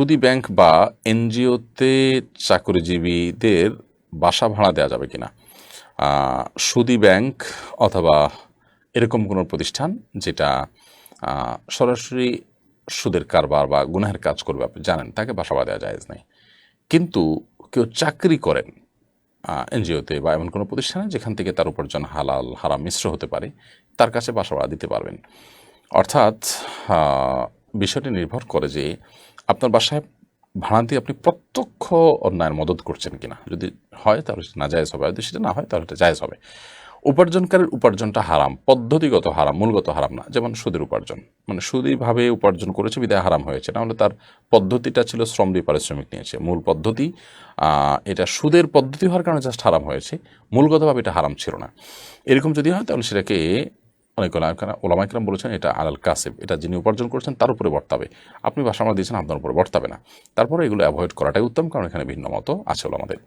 সুদী ব্যাংক বা এনজিওতে চাকরিজীবীদের বাসা ভাড়া দেওয়া যাবে কিনা? সুদী ব্যাংক অথবা এরকম কোনো প্রতিষ্ঠান যেটা সরাসরি সুদের কারবার বা গুনাহের কাজ করবে, আপনি জানেন, তাকে বাসা ভাড়া দেওয়া যায় নাই। কিন্তু কেউ চাকরি করেন এনজিওতে বা এমন কোনো প্রতিষ্ঠানে যেখান থেকে তার উপার্জন হালাল, হারাম মিশ্র হতে পারে, তার কাছে বাসা ভাড়া দিতে পারবেন। অর্থাৎ বিষয়টি নির্ভর করে যে আপনার বাসায় ভাড়া দিয়ে আপনি প্রত্যক্ষ অন্যায়ের মদত করছেন কিনা। যদি হয় তাহলে সেটা না জায়েজ হবে যদি সেটা না হয় তাহলে এটা জায়েজ হবে। উপার্জনকারীর উপার্জনটা হারাম, পদ্ধতিগত হারাম, মূলগত হারাম না। যেমন সুদের উপার্জন। মানে সুদীভাবে উপার্জন করেছে, বিদায় হারাম হয়েছে। নাহলে তার পদ্ধতিটা ছিল শ্রম দিয়ে পারিশ্রমিক নিয়েছে। মূল পদ্ধতি এটা সুদের পদ্ধতি হওয়ার কারণে জাস্ট হারাম হয়েছে। মূলগতভাবে এটা হারাম ছিল না। এরকম যদি হয় তাহলে সেটাকে অনেক ওলামাইকরাম বলেছেন এটা আলাল কাসেব। এটা যিনি উপার্জন করছেন তার উপরে বর্তাবে আপনি বাসা আমরা দিয়েছেন, আপনার উপরে বর্তাবে না। তারপরে এগুলো অ্যাভয়েড করাটাই উত্তম, কারণ এখানে ভিন্ন মতো আছে ওলামাদের।